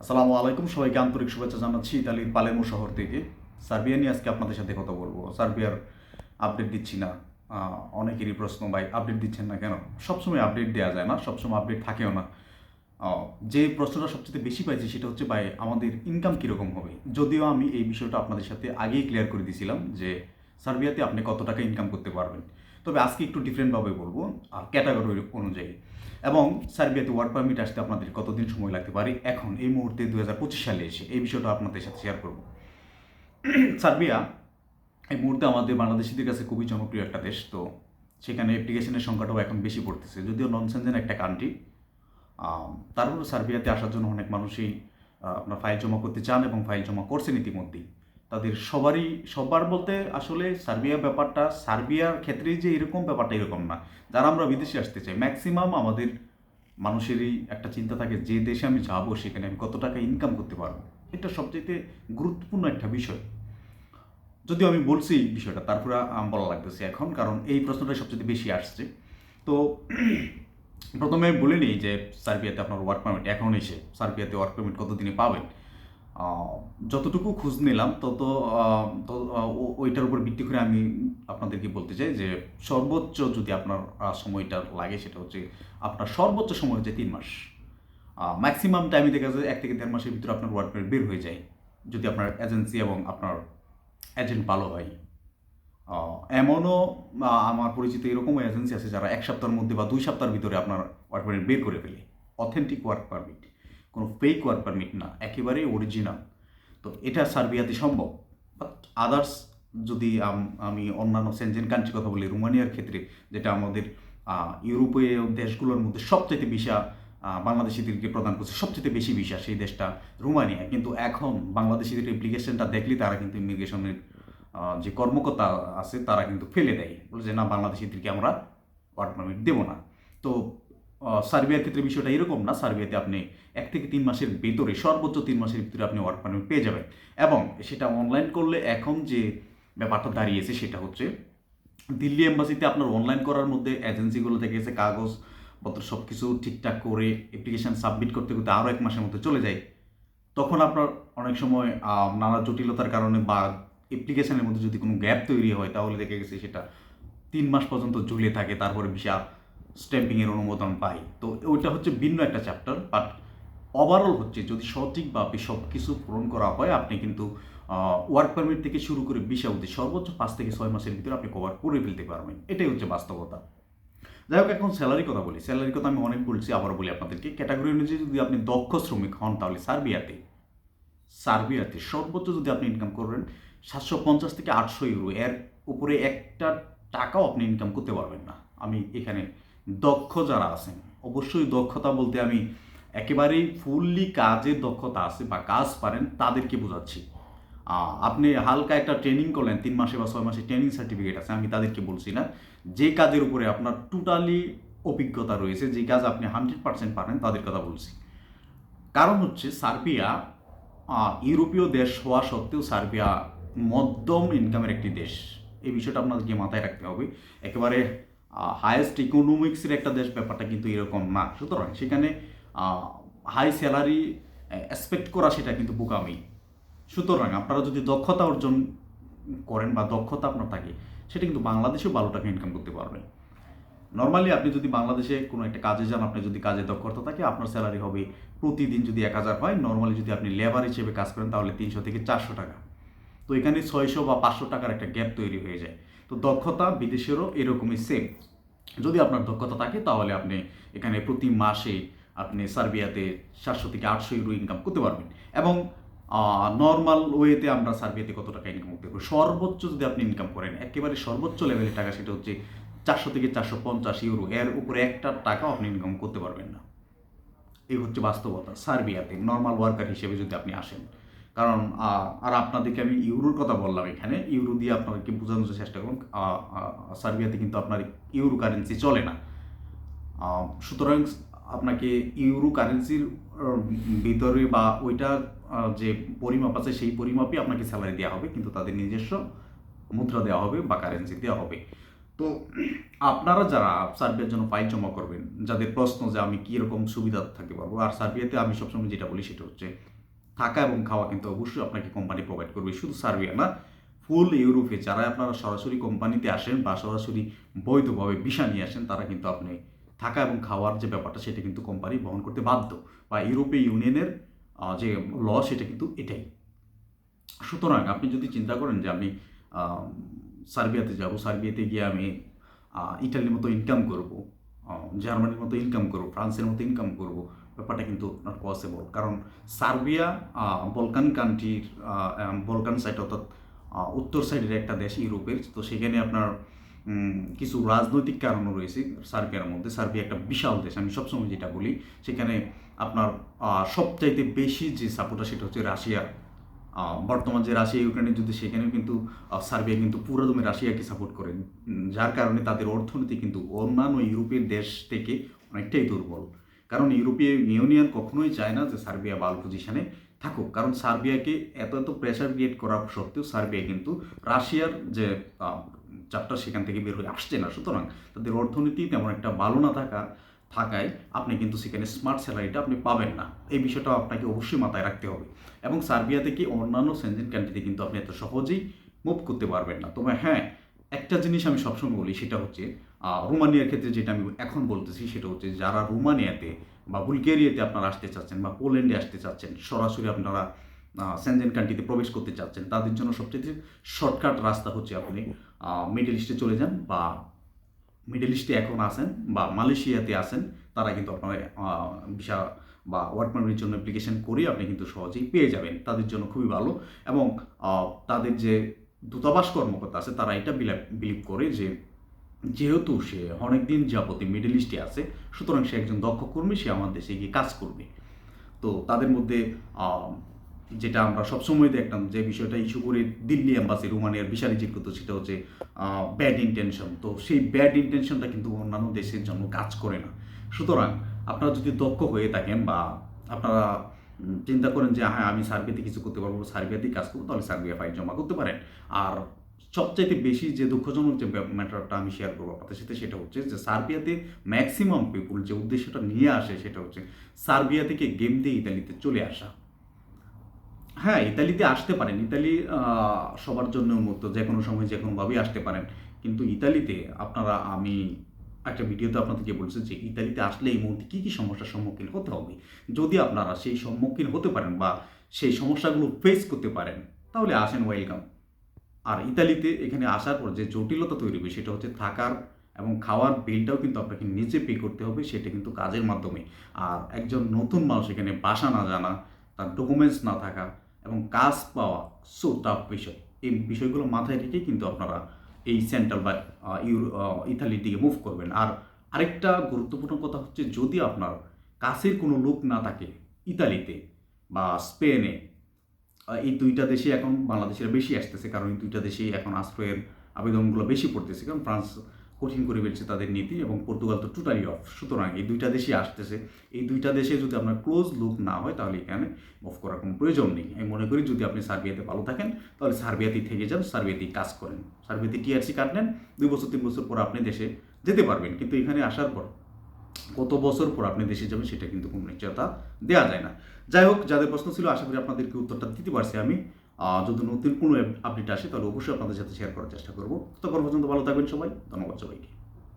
আসসালামু আলাইকুম, সবাইকে আন্তরিক শুভেচ্ছা জানাচ্ছি ইতালির পালেমো শহর থেকে। সার্বিয়া নিয়ে আজকে আপনাদের সাথে কথা বলব। সার্বিয়ার আপডেট দিচ্ছি না। অনেকেরই প্রশ্ন, ভাই আপডেট দিচ্ছেন না কেন? সবসময় আপডেট দেওয়া যায় না, সবসময় আপডেট থাকেও না। যে প্রশ্নটা সবচেয়ে বেশি পাইছি সেটা হচ্ছে, ভাই, আমাদের ইনকাম কীরকম হবে? যদিও আমি এই বিষয়টা আপনাদের সাথে আগেই ক্লিয়ার করে দিয়েছিলাম যে সার্বিয়াতে আপনি কত টাকা ইনকাম করতে পারবেন। তবে আজকে একটু ডিফারেন্টভাবে বলব ক্যাটাগরি অনুযায়ী। এবং সার্বিয়াতে ওয়ার্ক পারমিট আসতে আপনাদের কতদিন সময় লাগতে পারে? এখন, এই মুহূর্তে দু হাজার পঁচিশ সালে এসে এই বিষয়টা আপনাদের সাথে শেয়ার করব। সার্বিয়া, এই মুহূর্তে আমাদের বাংলাদেশিদের কাছে খুবই জনপ্রিয় একটা দেশ, তো সেখানে অ্যাপ্লিকেশনের সংখ্যাটাও এখন বেশি পড়তেছে, যদিও নন সেনজেন একটা কান্ট্রি তারপরে সার্বিয়াতে আসার জন্য অনেক মানুষই আপনার ফাইল জমা করতে চান এবং ফাইল জমা করছেন ইতিমধ্যেই। তাদের সবারই, সবার বলতে আসলে সার্বিয়া ব্যাপারটা, সার্বিয়ার ক্ষেত্রেই যে এরকম ব্যাপারটা এরকম না। যারা আমরা বিদেশে আসতে চাই ম্যাক্সিমাম আমাদের মানুষেরই একটা চিন্তা থাকে, যে দেশে আমি যাব, সেখানে আমি কত টাকা ইনকাম করতে পারব। এটা সবচেয়ে গুরুত্বপূর্ণ একটা বিষয়। যদিও আমি বলছি বিষয়টা, তারপরে বলা লাগতেছে এখন, কারণ এই প্রশ্নটাই সবচেয়ে বেশি আসছে। তো প্রথমে বলে নিই যে সার্বিয়াতে আপনার ওয়ার্ক পারমিট এখন এসে, সার্বিয়াতে ওয়ার্ক পারমিট কতদিনে পাবেন? যতটুকু খোঁজ নিলাম, তত ওইটার উপর ভিত্তি করে আমি আপনাদেরকে বলতে চাই যে, সর্বোচ্চ যদি আপনার সময়টা লাগে সেটা হচ্ছে আপনার সর্বোচ্চ সময় হচ্ছে তিন মাস। ম্যাক্সিমাম টাইমে দেখা যায় এক থেকে দেড় মাসের ভিতরে আপনার পারমিট বের হয়ে যায়, যদি আপনার এজেন্সি এবং আপনার এজেন্ট ভালো হয়। এমনও আমার পরিচিত এরকম এজেন্সি আছে যারা এক সপ্তাহের মধ্যে বা দুই সপ্তাহের ভিতরে আপনার ওয়ার্ক পারমিট বের করে ফেলে অথেন্টিক ওয়ার্ক পারমিট কোনো ফেক ওয়ার্ক পারমিট না একেবারেই অরিজিনাল তো এটা সার্বিয়াতে সম্ভব। বাট আদার্স যদি আমি অন্যান্য সেনজেন কান্ট্রির কথা বলি রোমানিয়ার ক্ষেত্রে যেটা আমাদের ইউরোপীয় দেশগুলোর মধ্যে সবচেয়ে আহ, বাংলাদেশিদেরকে প্রদান করছে সবচেয়ে বেশি ভিসা সেই দেশটা রোমানিয়া। কিন্তু এখন বাংলাদেশিদের অ্যাপ্লিকেশনটা দেখলে তারা কিন্তু ইমিগ্রেশনের যে কর্মকর্তা আছে তারা কিন্তু ফেলে দেয়। বলে যে না বাংলাদেশিদেরকে আমরা ওয়ার্ক পারমিট দেবো না। তো সার্বিয়ার ক্ষেত্রে বিষয়টা এরকম না সার্বিয়াতে আপনি এক থেকে তিন মাসের ভিতরে, সর্বোচ্চ তিন মাসের ভিতরে আপনি ওয়ার্ক পারমিট পেয়ে যাবেন। এবং সেটা অনলাইন করলে এখন যে ব্যাপারটা দাঁড়িয়েছে সেটা হচ্ছে, দিল্লি এম্বাসিতে আপনার অনলাইন করার মধ্যে এজেন্সিগুলো থেকে এসে কাগজপত্র সব কিছু ঠিকঠাক করে অ্যাপ্লিকেশন সাবমিট করতে করতে আরও এক মাসের মধ্যে চলে যায়। তখন আপনার অনেক সময় নানা জটিলতার কারণে বা অ্যাপ্লিকেশানের মধ্যে যদি কোনো গ্যাপ তৈরি হয়, তাহলে দেখা গেছে সেটা তিন মাস পর্যন্ত ঝুলে থাকে, তারপরে ভিসা স্ট্যাম্পিংয়ের অনুমোদন পাই। তো ওইটা হচ্ছে ভিন্ন একটা চ্যাপ্টার বাট ওভারঅল হচ্ছে যদি সঠিকভাবে সব কিছু পূরণ করা হয়, আপনি কিন্তু ওয়ার্ক পারমিট থেকে শুরু করে ভিসা অবধি সর্বোচ্চ পাঁচ থেকে ছয় মাসের ভিতরে আপনি কভার করে ফেলতে পারবেন। এটাই হচ্ছে বাস্তবতা। যাই হোক, এখন স্যালারি কথা বলি। স্যালারির কথা আমি অনেক বলছি আবার বলি আপনাদেরকে। ক্যাটাগরি অনুযায়ী যদি আপনি দক্ষ শ্রমিক হন, তাহলে সার্বিয়াতে সার্বিয়াতে সর্বোচ্চ যদি আপনি ইনকাম করবেন সাতশো পঞ্চাশ থেকে আটশো ইউরো এর উপরে একটা টাকাও আপনি ইনকাম করতে পারবেন না। আমি এখানে দক্ষ যারা আছেন, অবশ্যই দক্ষতা বলতে আমি একেবারেই ফুললি কাজের দক্ষতা আছে বা কাজ পারেন তাদেরকে বোঝাচ্ছি। আপনি হালকা একটা ট্রেনিং করলেন, তিন মাসে বা ছয় মাসে ট্রেনিং সার্টিফিকেট আছে, আমি তাদেরকে বলছি না। যে কাজের উপরে আপনার টোটালি অভিজ্ঞতা রয়েছে, যে কাজ আপনি হান্ড্রেড পার্সেন্ট পারেন, তাদের কথা বলছি। কারণ হচ্ছে সার্বিয়া ইউরোপীয় দেশ হওয়া সত্ত্বেও সার্বিয়া মধ্যম ইনকামের একটি দেশ। এই বিষয়টা আপনাদেরকে মাথায় রাখতে হবে। একেবারে হায়েস্ট ইকোনমিক্সের একটা দেশ ব্যাপারটা কিন্তু এরকম না। সুতরাং সেখানে হাই স্যালারি এক্সপেক্ট করা সেটা কিন্তু বোকামি। সুতরাং আপনারা যদি দক্ষতা অর্জন করেন বা দক্ষতা আপনার থাকে, সেটা কিন্তু বাংলাদেশেও ভালো টাকা ইনকাম করতে পারবেন নর্মালি আপনি যদি বাংলাদেশে কোনো একটা কাজে যান, আপনি যদি কাজে দক্ষতা থাকে, আপনার স্যালারি হবে প্রতিদিন যদি এক হাজার হয় নর্মালি যদি আপনি লেবার হিসেবে কাজ করেন, তাহলে তিনশো থেকে চারশো টাকা। তো এখানে ছয়শো বা পাঁচশো টাকার একটা গ্যাপ তৈরি হয়ে যায়। তো দক্ষতা বিদেশেরও এরকমই সেম যদি আপনার দক্ষতা থাকে, তাহলে আপনি এখানে প্রতি মাসে আপনি সার্বিয়াতে সাতশো থেকে আটশো ইউরো ইনকাম করতে পারবেন। এবং নর্মাল ওয়েতে আমরা সার্বিয়াতে কত টাকা ইনকাম করতে পারব সর্বোচ্চ যদি আপনি ইনকাম করেন, একেবারে সর্বোচ্চ লেভেলের টাকা সেটা হচ্ছে চারশো থেকে চারশো পঞ্চাশ ইউরো। এর উপরে একটা টাকাও আপনি ইনকাম করতে পারবেন না। এই হচ্ছে বাস্তবতা। সার্বিয়াতে নর্মাল ওয়ার্কার হিসেবে যদি আপনি আসেন কারণ আর আপনাদেরকে আমি ইউরোর কথা বললাম এখানে। ইউরো দিয়ে আপনাদেরকে বোঝানোর চেষ্টা করুন। সার্বিয়াতে কিন্তু আপনার ইউরো কারেন্সি চলে না। সুতরাং আপনাকে ইউরো কারেন্সির ভিতরে বা ওইটা যে পরিমাপ আছে সেই পরিমাপই আপনাকে স্যালারি দেওয়া হবে। কিন্তু তাদের নিজস্ব মুদ্রা দেওয়া হবে বা কারেন্সি দেওয়া হবে। তো আপনারা যারা সার্বিয়ার জন্য ফাইল জমা করবেন, যাদের প্রশ্ন যে আমি কীরকম সুবিধা থাকতে পারব, আর সার্বিয়াতে আমি সবসময় যেটা বলি সেটা হচ্ছে থাকা এবং খাওয়া কিন্তু অবশ্যই আপনাকে কোম্পানি প্রোভাইড করবে। শুধু সার্বিয়া না ফুল ইউরোপে যারা আপনারা সরাসরি কোম্পানিতে আসেন বা সরাসরি বৈধভাবে ভিসা নিয়ে আসেন, তারা কিন্তু আপনি থাকা এবং খাওয়ার যে ব্যাপারটা, সেটা কিন্তু কোম্পানি বহন করতে বাধ্য। বা ইউরোপীয় ইউনিয়নের যে ল সেটা কিন্তু এটাই। সুতরাং আপনি যদি চিন্তা করেন যে আমি সার্বিয়াতে যাব, সার্বিয়াতে গিয়ে আমি ইটালির মতো ইনকাম করব জার্মানির মতো ইনকাম করব, ফ্রান্সের মতো ইনকাম করব ব্যাপারটা কিন্তু নট পসিবল কারণ সার্বিয়া বলকান কান্ট্রির বলকান সাইড অর্থাৎ উত্তর সাইডের একটা দেশ ইউরোপের। তো সেখানে আপনার কিছু রাজনৈতিক কারণও রয়েছে সার্বিয়ার মধ্যে। সার্বিয়া একটা বিশাল দেশ। আমি সবসময় যেটা বলি, সেখানে আপনার সবচাইতে বেশি যে সাপোর্টার সেটা হচ্ছে রাশিয়ার বর্তমান যে রাশিয়া, ইউক্রেনের যুদ্ধে সেখানেও কিন্তু সার্বিয়া কিন্তু পুরোদমে রাশিয়াকে সাপোর্ট করে। যার কারণে তাদের অর্থনীতি কিন্তু অন্যান্য ইউরোপের দেশ থেকে অনেকটাই দুর্বল। কারণ ইউরোপীয় ইউনিয়ন কখনোই চায় না যে সার্বিয়া বাল পজিশনে থাকুক। কারণ সার্বিয়াকে এত এত প্রেশার ক্রিয়েট করা সত্ত্বেও সার্বিয়া কিন্তু রাশিয়ার যে চাপটা সেখান থেকে বের হয়ে আসছে না। সুতরাং তাদের অর্থনীতি তেমন একটা ভালো না থাকা, থাকায় আপনি কিন্তু সেখানে স্মার্ট স্যালারিটা আপনি পাবেন না। এই বিষয়টা আপনাকে অবশ্যই মাথায় রাখতে হবে। এবং সার্বিয়া থেকে অন্যান্য সেনজেন কান্ট্রিতে কিন্তু আপনি এত সহজেই মুভ করতে পারবেন না। তবে হ্যাঁ একটা জিনিস আমি সবসময় বলি, সেটা হচ্ছে রোমানিয়ার ক্ষেত্রে যেটা আমি এখন বলতেছি সেটা হচ্ছে যারা রোমানিয়াতে বা বুলগেরিয়াতে আপনারা আসতে চাচ্ছেন বা পোল্যান্ডে আসতে চাচ্ছেন, সরাসরি আপনারা সেনজেন কান্ট্রিতে প্রবেশ করতে চাচ্ছেন, তাদের জন্য সবচেয়ে শর্টকাট রাস্তা হচ্ছে আপনি মিডল ইস্টে চলে যান বা মিডল ইস্টে এখন আসেন বা মালয়েশিয়াতে আসেন তারা কিন্তু আপনারা ভিসা বা ওয়ার্ক পারমিটের জন্য অ্যাপ্লিকেশন করে আপনি কিন্তু সহজেই পেয়ে যাবেন, তাদের জন্য খুবই ভালো এবং তাদের যে দূতাবাস কর্মকর্তা আছে তারা এটা বিলিভ করে যে যেহেতু সে অনেকদিন যাবতে মিডল ইস্টে আছে, সুতরাং সে একজন দক্ষ কর্মী, সে আমার দেশে গিয়ে কাজ করবে। তো তাদের মধ্যে যেটা আমরা সবসময় দেখতাম যে বিষয়টা ইস্যু করে দিল্লি অ্যাম্বাসি রোমানিয়ার রিজেক্ট করতো সেটা হচ্ছে ব্যাড ইন্টেনশন তো সেই ব্যাড ইন্টেনশনটা কিন্তু অন্যান্য দেশের জন্য কাজ করে না। সুতরাং আপনারা যদি দক্ষ হয়ে থাকেন বা আপনারা চিন্তা করেন যে হ্যাঁ আমি সার্বিয়াতে কিছু করতে পারব, সার্বিয়াতেই কাজ করব, তাহলে সার্বিয়া ফাইল জমা করতে পারেন। আর সবচাইতে বেশি যে দুঃখজনক যে ম্যাটারটা আমি শেয়ার করব আপনাদের সাথে সেটা হচ্ছে যে সার্বিয়াতে ম্যাক্সিমাম পিপুল যে উদ্দেশ্যটা নিয়ে আসে সেটা হচ্ছে সার্বিয়া থেকে গেম দিয়ে ইতালিতে চলে আসা। হ্যাঁ ইতালিতে আসতে পারেন। ইতালি সবার জন্য উন্মুক্ত যে কোনো সময় যে কোনোভাবেই আসতে পারেন। কিন্তু ইতালিতে আপনারা, আমি একটা ভিডিওতে আপনাদেরকে বলছি যে ইতালিতে আসলে এই মুহূর্তে কী কী সমস্যার সম্মুখীন হতে হবে। যদি আপনারা সেই সম্মুখীন হতে পারেন বা সেই সমস্যাগুলো ফেস করতে পারেন, তাহলে আসেন ওয়েলকাম আর ইতালিতে এখানে আসার পর যে জটিলতা তৈরি হবে সেটা হচ্ছে থাকার এবং খাওয়ার বিলটাও কিন্তু আপনাকে নিজে পে করতে হবে, সেটা কিন্তু কাজের মাধ্যমে। আর একজন নতুন মানুষ এখানে বাসা না জানা, তার ডকুমেন্টস না থাকা এবং কাজ পাওয়া সো টাফ বিষয়। এই বিষয়গুলো মাথায় রেখে কিন্তু আপনারা এই সেন্ট্রাল বা ইউরো ইতালির দিকে মুভ করবেন। আর আরেকটা গুরুত্বপূর্ণ কথা হচ্ছে যদি আপনার কাছের কোনো লোক না থাকে ইতালিতে বা স্পেনে এই দুইটা দেশে এখন বাংলাদেশের বেশি আসতেছে, কারণ এই দুইটা দেশেই এখন আশ্রয়ের আবেদনগুলো বেশি পড়তেছে, কারণ ফ্রান্স কঠিন করে ফেলছে তাদের নীতি এবং পর্তুগাল তো টোটালি অফ সুতরাং এই দুইটা দেশই আসতেছে। এই দুইটা দেশে যদি আপনার ক্লোজ লুক না হয়, তাহলে এখানে মুভ করার কোনো প্রয়োজন নেই। আমি মনে করি যদি আপনি সার্বিয়াতে ভালো থাকেন, তাহলে সার্বিয়াতেই থেকে যান, সার্বিয়াতেই কাজ করেন। সার্বিয়াতে টিআরসি কাটলেন, দুই বছর, তিন বছর পর আপনি দেশে যেতে পারবেন। কিন্তু এখানে আসার পর কত বছর পর আপনি দেশে যাবেন সেটা কিন্তু কোনো নিশ্চয়তা দেওয়া যায় না। যাই হোক, যাদের প্রশ্ন ছিল, আশা করি আপনাদেরকে উত্তরটা দিতে পারছি আমি। যদি নতুন কোনো আপডেট আসে, তাহলে অবশ্যই আপনাদের সাথে শেয়ার করার চেষ্টা করব। তখন পর্যন্ত ভালো থাকবেন সবাই। ধন্যবাদ সবাইকে।